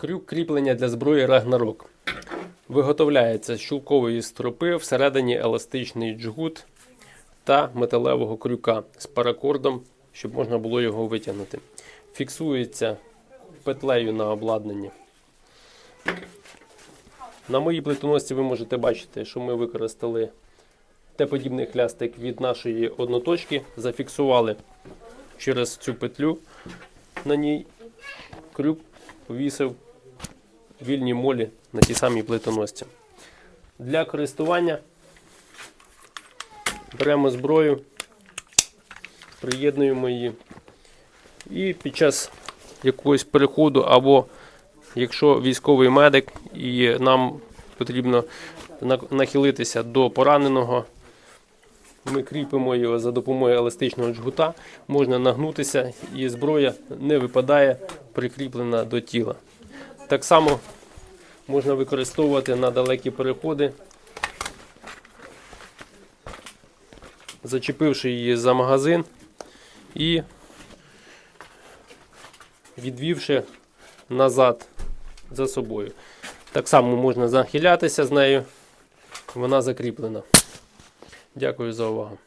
Крюк кріплення для зброї Рагнарок. Виготовляється з щулкової стропи, всередині еластичний джгут та металевого крюка з паракордом, щоб можна було його витягнути. Фіксується петлею на обладнанні. На моїй плитоносці ви можете бачити, що ми використали Т-подібний хлястик від нашої одноточки, зафіксували через цю петлю на ній крюк повісив вільні молі на тій самій плитоносці. Для користування беремо зброю, приєднуємо її і під час якогось переходу, або якщо військовий медик і нам потрібно нахилитися до пораненого, ми кріпимо його за допомогою еластичного джгута, можна нагнутися і зброя не випадає, прикріплена до тіла. Так само можна використовувати на далекі переходи, зачепивши її за магазин і відвівши назад за собою. Так само можна захилятися з нею, вона закріплена. Дякую за увагу.